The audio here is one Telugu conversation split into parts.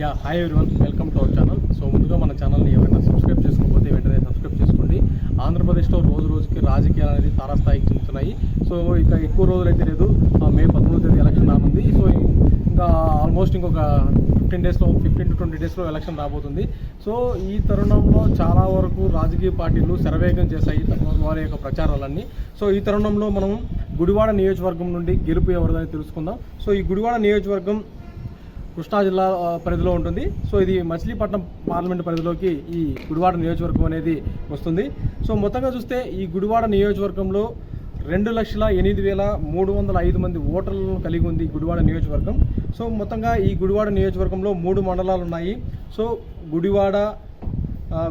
Yeah hi everyone welcome to our channel so ముందుగా మన ఛానల్ని ఎవరైనా సబ్స్క్రైబ్ చేసుకోకపోతే వెంటనే సబ్స్క్రైబ్ చేసుకోండి. ఆంధ్రప్రదేశ్లో రోజు రోజుకి రాజకీయాలు అనేది తారాస్థాయికి చెందుతున్నాయి. సో ఇక ఎక్కువ రోజులు అయితే లేదు మే పదమూడవ తేదీ ఎలక్షన్ రానుంది. సో ఇంకా ఆల్మోస్ట్ ఇంకొక ఫిఫ్టీన్ డేస్లో ఫిఫ్టీన్ టు ట్వంటీ డేస్లో ఎలక్షన్ రాబోతుంది. సో ఈ తరుణంలో చాలా వరకు రాజకీయ పార్టీలు శరవేగం చేశాయి వారి యొక్క ప్రచారాలన్నీ. సో ఈ తరుణంలో మనం గుడివాడ నియోజకవర్గం నుండి గెలుపు ఎవరిదని తెలుసుకుందాం. సో ఈ గుడివాడ నియోజకవర్గం కృష్ణా జిల్లా పరిధిలో ఉంటుంది. సో ఇది మచిలీపట్నం పార్లమెంట్ పరిధిలోకి ఈ గుడివాడ నియోజకవర్గం అనేది వస్తుంది. సో మొత్తంగా చూస్తే ఈ గుడివాడ నియోజకవర్గంలో రెండు లక్షల ఎనిమిది వేల మూడు వందల ఐదు మంది ఓటర్లను కలిగి ఉంది గుడివాడ నియోజకవర్గం. సో మొత్తంగా ఈ గుడివాడ నియోజకవర్గంలో మూడు మండలాలు ఉన్నాయి. సో గుడివాడ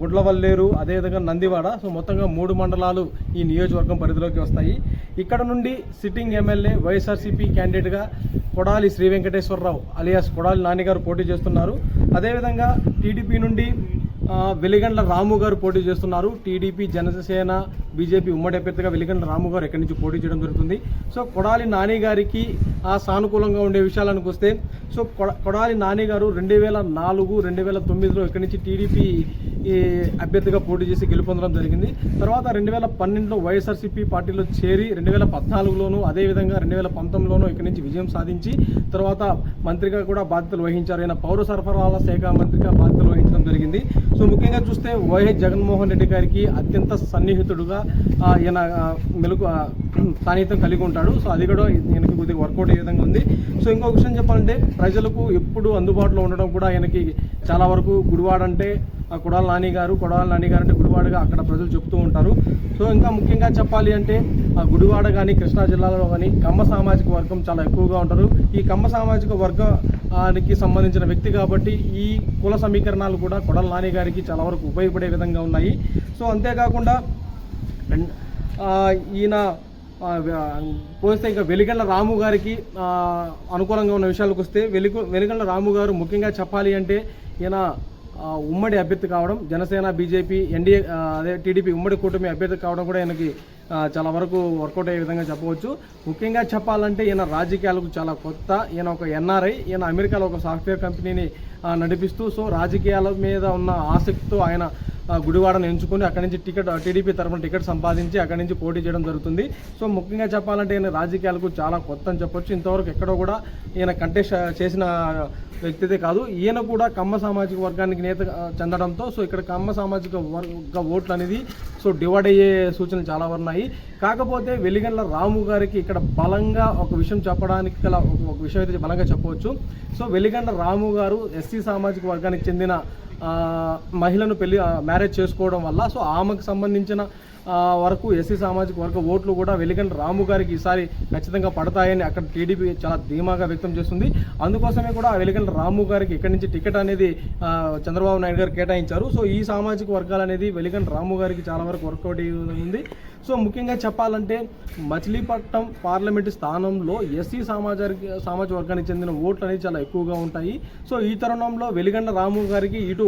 గుడ్లవల్లేరు అదేవిధంగా నందివాడ. సో మొత్తంగా మూడు మండలాలు ఈ నియోజకవర్గం పరిధిలోకి వస్తాయి. ఇక్కడ నుండి సిట్టింగ్ ఎమ్మెల్యే వైఎస్ఆర్సీపీ క్యాండిడేట్గా కొడాలి శ్రీ వెంకటేశ్వరరావు అలియాస్ కొడాలి నాన్నగారు పోటీ చేస్తున్నారు. అదేవిధంగా టీడీపీ నుండి వెలిగండ్ల రాము గారు పోటీ చేస్తున్నారు. టీడీపీ జనసేన బీజేపీ ఉమ్మడి అభ్యర్థిగా వెలిగండ్ల రాము గారు ఎక్కడి నుంచి పోటీ చేయడం జరుగుతుంది. సో కొడాలి నాని గారికి ఆ సానుకూలంగా ఉండే విషయాలకు వస్తే సో కొడ- కొడాలి నాని గారు రెండు వేల నాలుగు రెండు వేల తొమ్మిదిలో ఇక్కడి నుంచి టీడీపీ ఈ అభ్యర్థిగా పోటీ చేసి గెలుపొందడం జరిగింది. తర్వాత రెండు వేల పన్నెండులో వైఎస్ఆర్సీపీ పార్టీలో చేరి రెండు వేల పద్నాలుగులోను అదేవిధంగా రెండు వేల పంతొమ్మిదిలోనూ ఇక్కడి నుంచి విజయం సాధించి తర్వాత మంత్రిగా కూడా బాధ్యతలు వహించారు. ఆయన పౌర సరఫరాల శాఖ మంత్రిగా బాధ్యతలు వహించడం జరిగింది. సో ముఖ్యంగా చూస్తే వైఎస్ జగన్మోహన్ రెడ్డి గారికి అత్యంత సన్నిహితుడుగా ఈయన మెలకు మెలుగు సాన్నిహిత్యం కలిగి ఉంటాడు. సో అది కూడా ఈయనకి కొద్దిగా వర్కౌట్ అయ్యే విధంగా ఉంది. సో ఇంకొక విషయం చెప్పాలంటే ప్రజలకు ఎప్పుడు అందుబాటులో ఉండడం కూడా ఆయనకి చాలా వరకు గుడివాడ అంటే ఆ కొడాల నాని గారు కొడాల నాని గారు అంటే గుడివాడగా అక్కడ ప్రజలు చెప్తూ ఉంటారు. సో ఇంకా ముఖ్యంగా చెప్పాలి అంటే ఆ గుడివాడ కానీ కృష్ణా జిల్లాలో కానీ కమ్మ సామాజిక వర్గం చాలా ఎక్కువగా ఉంటారు. ఈ కమ్మ సామాజిక వర్గానికి సంబంధించిన వ్యక్తి కాబట్టి ఈ కుల సమీకరణాలు కూడా కొడల నాని గారికి చాలా వరకు ఉపయోగపడే విధంగా ఉన్నాయి. సో అంతేకాకుండా ఈయన పోస్తే ఇంకా వెలిగండ్ల రాము గారికి అనుకూలంగా ఉన్న విషయాలకు వస్తే వెలుగు వెలిగండ్ల రాము గారు ముఖ్యంగా చెప్పాలి అంటే ఈయన ఉమ్మడి అభ్యర్థి కావడం జనసేన బీజేపీ ఎన్డీఏ అదే టీడీపీ ఉమ్మడి కూటమి అభ్యర్థి కావడం కూడా ఈయనకి చాలా వరకు వర్కౌట్ అయ్యే విధంగా చెప్పవచ్చు. ముఖ్యంగా చెప్పాలంటే ఈయన రాజకీయాలకు చాలా కొత్త. ఈయన ఒక ఎన్ఆర్ఐ ఈయన అమెరికాలో ఒక సాఫ్ట్వేర్ కంపెనీని నడిపిస్తూ సో రాజకీయాల మీద ఉన్న ఆసక్తితో ఆయన గుడివాడను ఎంచుకొని అక్కడి నుంచి టికెట్ టీడీపీ తరఫున టికెట్ సంపాదించి అక్కడి నుంచి పోటీ చేయడం జరుగుతుంది. సో ముఖ్యంగా చెప్పాలంటే ఈయన రాజకీయాలకు చాలా కొత్త అని చెప్పొచ్చు. ఇంతవరకు ఎక్కడో కూడా ఈయన కంటెస్ట్ చేసిన వ్యక్తిదే కాదు. ఈయన కూడా కమ్మ సామాజిక వర్గానికి నేత చెందడంతో సో ఇక్కడ కమ్మ సామాజిక వర్గ ఓట్లు అనేది సో డివైడ్ అయ్యే సూచనలు చాలా ఉన్నాయి. కాకపోతే వెలిగండ్ల రాము గారికి ఇక్కడ బలంగా ఒక విషయం చెప్పడానికి గల ఒక విషయం అయితే బలంగా చెప్పవచ్చు. సో వెలిగండ్ల రాము గారు ఎస్సీ సామాజిక వర్గానికి చెందిన మహిళను పెళ్ళి మ్యారేజ్ చేసుకోవడం వల్ల సో ఆమెకు సంబంధించిన వరకు ఎస్సీ సామాజిక వర్గ ఓట్లు కూడా వెలిగండ్ల రాము గారికి ఈసారి ఖచ్చితంగా పడతాయని అక్కడ టీడీపీ చాలా ధీమాగా వ్యక్తం చేస్తుంది. అందుకోసమే కూడా వెలిగండ్ల రాము గారికి ఇక్కడి నుంచి టికెట్ అనేది చంద్రబాబు నాయుడు గారు కేటాయించారు. సో ఈ సామాజిక వర్గాలు అనేది వెలిగండ్ల రాము గారికి చాలా వరకు వర్కౌట్ ఉంది. సో ముఖ్యంగా చెప్పాలంటే మచిలీపట్నం పార్లమెంటు స్థానంలో ఎస్సీ సామాజిక సామాజిక వర్గానికి చెందిన ఓట్లు అనేది చాలా ఎక్కువగా ఉంటాయి. సో ఈ తరుణంలో వెలిగండ రాము గారికి ఇటు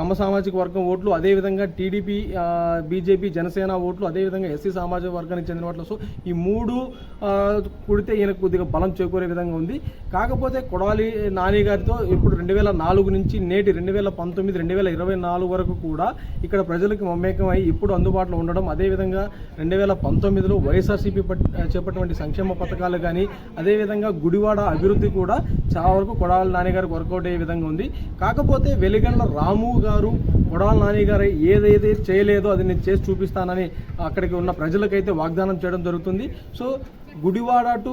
కమ్మ సామాజిక వర్గం ఓట్లు అదేవిధంగా టీడీపీ బీజేపీ జనసేన ఓట్లు అదేవిధంగా ఎస్సీ సామాజిక వర్గానికి చెందిన ఓట్లు. సో ఈ మూడు కుడితే ఈయనకు కొద్దిగా బలం చేకూరే విధంగా ఉంది. కాకపోతే కొడాలి నాని గారితో ఇప్పుడు రెండు వేల నాలుగు నుంచి నేటి రెండు వేల పంతొమ్మిది రెండు వేల ఇరవై నాలుగు వరకు కూడా ఇక్కడ ప్రజలకు మమేకమై ఇప్పుడు అందుబాటులో ఉండడం అదేవిధంగా రెండు వేల పంతొమ్మిదిలో వైఎస్ఆర్సీపీ పట్- చేపట్టినటువంటి సంక్షేమ పథకాలు కానీ అదేవిధంగా గుడివాడ అభివృద్ధి కూడా చాలా వరకు కొడాలి నాని గారికి వర్కౌట్ అయ్యే విధంగా ఉంది. కాకపోతే వెలిగండ్ల రాము గారు కొడాలి నాని గారు ఏదైతే చేయలేదో అది నేను చేసి చూపిస్తానని అక్కడికి ఉన్న ప్రజలకైతే వాగ్దానం చేయడం జరుగుతుంది. So Gudivada to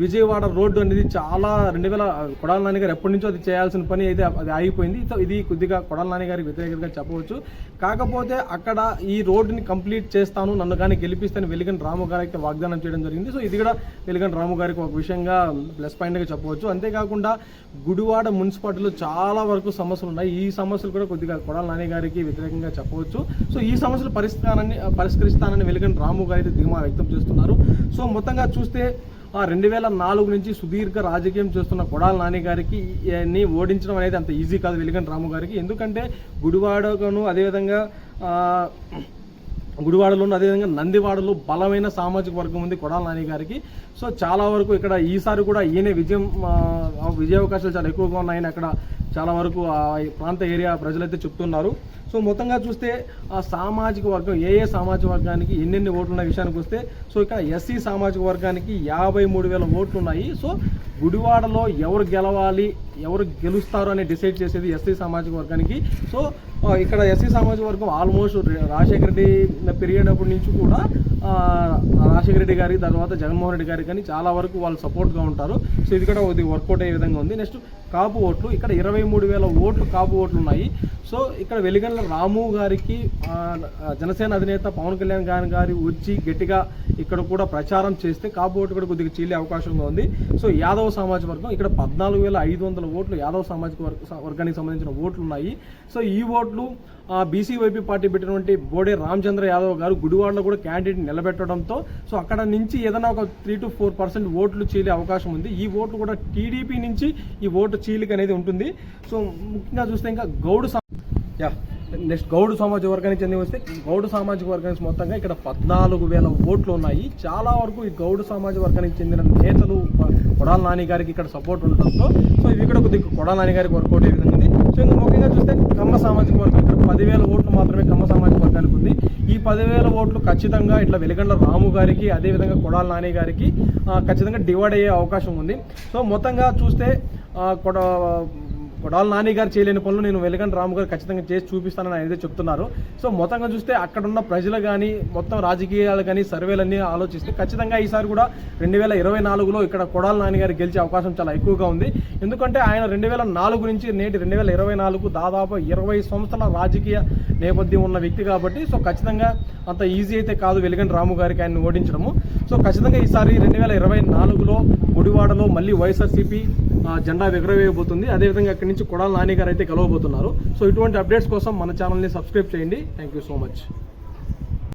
Vijayawada road అనేది చాలా రెండు వేల కొడాల నాని గారు ఎప్పటి నుంచో అది చేయాల్సిన పని అయితే అది ఆగిపోయింది. సో ఇది కొద్దిగా కొడాల నాని గారి వ్యతిరేకంగా చెప్పవచ్చు. కాకపోతే అక్కడ ఈ రోడ్డుని కంప్లీట్ చేస్తాను నన్ను కానీ గెలిపిస్తాను వెలిగన్ రాము గారికి వాగ్దానం చేయడం జరిగింది. సో ఇది కూడా వెలిగన్ రాము గారికి ఒక విషయంగా ప్లస్ పాయింట్గా చెప్పవచ్చు. అంతేకాకుండా గుడివాడ మున్సిపాలిటీలో చాలా వరకు సమస్యలు ఉన్నాయి. ఈ సమస్యలు కూడా కొద్దిగా కొడాల నాని గారికి వ్యతిరేకంగా చెప్పవచ్చు. సో ఈ సమస్యలు పరిష్కారాన్ని పరిష్కరిస్తానని వెలిగన్ రాము గారి ధీమా వ్యక్తం చేస్తున్నారు. సో మొత్తంగా చూస్తే ఆ రెండు వేల నాలుగు నుంచి సుదీర్ఘ రాజకీయం చేస్తున్న కొడాల నాని గారికి ఇవన్నీ ని ఓడించడం అనేది అంత ఈజీ కాదు వెలిగన్ రాము గారికి. ఎందుకంటే గుడివాడను అదేవిధంగా ఆ, గుడివాడలోను అదేవిధంగా నందివాడలో బలమైన సామాజిక వర్గం ఉంది కొడాల నాని గారికి. సో చాలా వరకు ఇక్కడ ఈసారి కూడా ఈయనే విజయం విజయావకాశాలు చాలా ఎక్కువగా ఉన్నాయని అక్కడ చాలా వరకు ఆ ప్రాంత ఏరియా ప్రజలైతే చెప్తున్నారు. సో మొత్తంగా చూస్తే ఆ సామాజిక వర్గం ఏ ఏ సామాజిక వర్గానికి ఎన్నెన్ని ఓట్లు ఉన్న విషయానికి వస్తే సో ఇక్కడ ఎస్సీ సామాజిక వర్గానికి యాభై మూడు వేల ఓట్లు ఉన్నాయి సో గుడివాడలో ఎవరు గెలవాలి ఎవరు గెలుస్తారు అని డిసైడ్ చేసేది ఎస్సీ సామాజిక వర్గానికి. సో ఇక్కడ ఎస్సీ సామాజిక వర్గం ఆల్మోస్ట్ రాజశేఖర రెడ్డి పెరిగేటప్పటి నుంచి కూడా రాజశేఖర రెడ్డి గారి తర్వాత జగన్మోహన్ రెడ్డి గారికి కానీ చాలా వరకు వాళ్ళు సపోర్ట్గా ఉంటారు. సో ఇది కూడా ఇది వర్కౌట్ అయ్యే విధంగా ఉంది. నెక్స్ట్ కాపు ఓట్లు ఇక్కడ ఇరవై మూడు వేల ఓట్లు కాపు ఓట్లు ఉన్నాయి సో ఇక్కడ వెలిగండ్ల రాము గారికి జనసేన అధినేత పవన్ కళ్యాణ్ గారి గారి వచ్చి గట్టిగా ఇక్కడ కూడా ప్రచారం చేస్తే కాపు ఓటు కూడా కొద్దిగా చీలే అవకాశంగా ఉంది. సో యాదవ సామాజిక వర్గం ఇక్కడ పద్నాలుగు వేల ఐదు వందల ఓట్లు యాదవ సామాజిక వర్గ వర్గానికి సంబంధించిన ఓట్లు ఉన్నాయి. సో ఈ ఓట్లు బీసీ వైపీ పార్టీ పెట్టినటువంటి బోడే రామచంద్ర యాదవ్ గారు గుడివాడలో కూడా క్యాండిడేట్ నిలబెట్టడంతో సో అక్కడ నుంచి ఏదైనా ఒక త్రీ టు ఫోర్ పర్సెంట్ ఓట్లు చీలే అవకాశం ఉంది. ఈ ఓట్లు కూడా టీడీపీ నుంచి ఈ ఓటు చీలిక అనేది ఉంటుంది. సో ముఖ్యంగా చూస్తే ఇంకా గౌడ్ యా నెక్స్ట్ గౌడు సామాజిక వర్గానికి చెంది వస్తే గౌడు సామాజిక వర్గానికి మొత్తంగా ఇక్కడ పద్నాలుగు వేల ఓట్లు ఉన్నాయి. చాలా వరకు ఈ గౌడ్ సామాజిక వర్గానికి చెందిన నేతలు కొడాల నాని గారికి ఇక్కడ సపోర్ట్ ఉండడంతో సో ఇవి కూడా కొద్దిగా కొడాల నాని గారికి వర్కౌట్ ఏ విధంగా ఉంది. సో ఇంకా ముఖ్యంగా చూస్తే కమ్మ సామాజిక వర్గం ఇక్కడ పదివేల ఓట్లు మాత్రమే కమ్మ సామాజిక వర్గానికి ఉంది. ఈ పదివేల ఓట్లు ఖచ్చితంగా ఇట్లా వెలిగండ్ల రాము గారికి అదేవిధంగా కొడాల నాని గారికి ఖచ్చితంగా డివైడ్ అయ్యే అవకాశం ఉంది. సో మొత్తంగా చూస్తే కొడ కొడాల నాని గారు చేయలేని పనులు నేను వెలగండి రాము గారు ఖచ్చితంగా చేసి చూపిస్తానని ఆయన అయితే చెప్తున్నారు. సో మొత్తంగా చూస్తే అక్కడ ఉన్న ప్రజలు కానీ మొత్తం రాజకీయాలు కానీ సర్వేలన్నీ ఆలోచిస్తే ఖచ్చితంగా ఈసారి కూడా రెండు వేల ఇరవై నాలుగులో ఇక్కడ కొడాల నాని గారు గెలిచే అవకాశం చాలా ఎక్కువగా ఉంది. ఎందుకంటే ఆయన రెండు వేల నాలుగు నుంచి నేటి రెండు వేల ఇరవై నాలుగు దాదాపు ఇరవై సంవత్సరాల రాజకీయ నేపథ్యం ఉన్న వ్యక్తి కాబట్టి సో ఖచ్చితంగా అంత ఈజీ అయితే కాదు వెలిగండి రాము గారికి ఆయన ఓడించడము. సో ఖచ్చితంగా ఈసారి రెండు వేల ఇరవై నాలుగులో గుడివాడలో మళ్ళీ వైఎస్ఆర్సీపీ జెండా ఎగురవేయబోతుంది. అదేవిధంగా అక్కడి నుంచి కొడాల నాని గారు అయితే గెలవబోతున్నారు. సో ఇటువంటి అప్డేట్స్ కోసం మన ఛానల్ని సబ్స్క్రైబ్ చేయండి. Thank you so much.